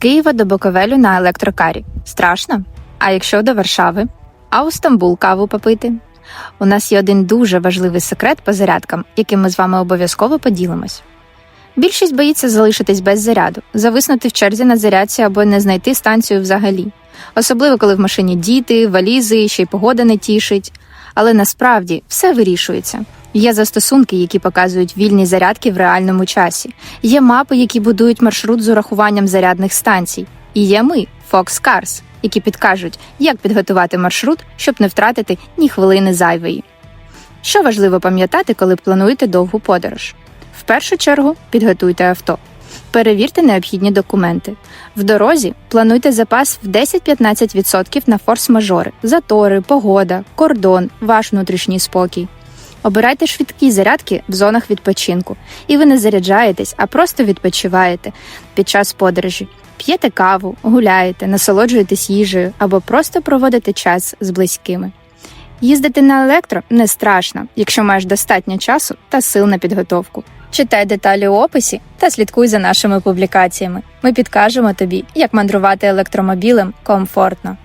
Києва до Буковелю на електрокарі. Страшно? А якщо до Варшави? А у Стамбул каву попити? У нас є один дуже важливий секрет по зарядкам, яким ми з вами обов'язково поділимось. Більшість боїться залишитись без заряду, зависнути в черзі на зарядці або не знайти станцію взагалі. Особливо, коли в машині діти, валізи, ще й погода не тішить. Але насправді все вирішується. Є застосунки, які показують вільні зарядки в реальному часі. Є мапи, які будують маршрут з урахуванням зарядних станцій. І є ми, Fox Cars, які підкажуть, як підготувати маршрут, щоб не втратити ні хвилини зайвої. Що важливо пам'ятати, коли плануєте довгу подорож? В першу чергу підготуйте авто. Перевірте необхідні документи. В дорозі плануйте запас в 10-15% на форс-мажори, затори, погода, кордон, ваш внутрішній спокій. Обирайте швидкі зарядки в зонах відпочинку, і ви не заряджаєтесь, а просто відпочиваєте під час подорожі. П'єте каву, гуляєте, насолоджуєтесь їжею або просто проводите час з близькими. Їздити на електро не страшно, якщо маєш достатньо часу та сил на підготовку. Читай деталі у описі та слідкуй за нашими публікаціями. Ми підкажемо тобі, як мандрувати електромобілем комфортно.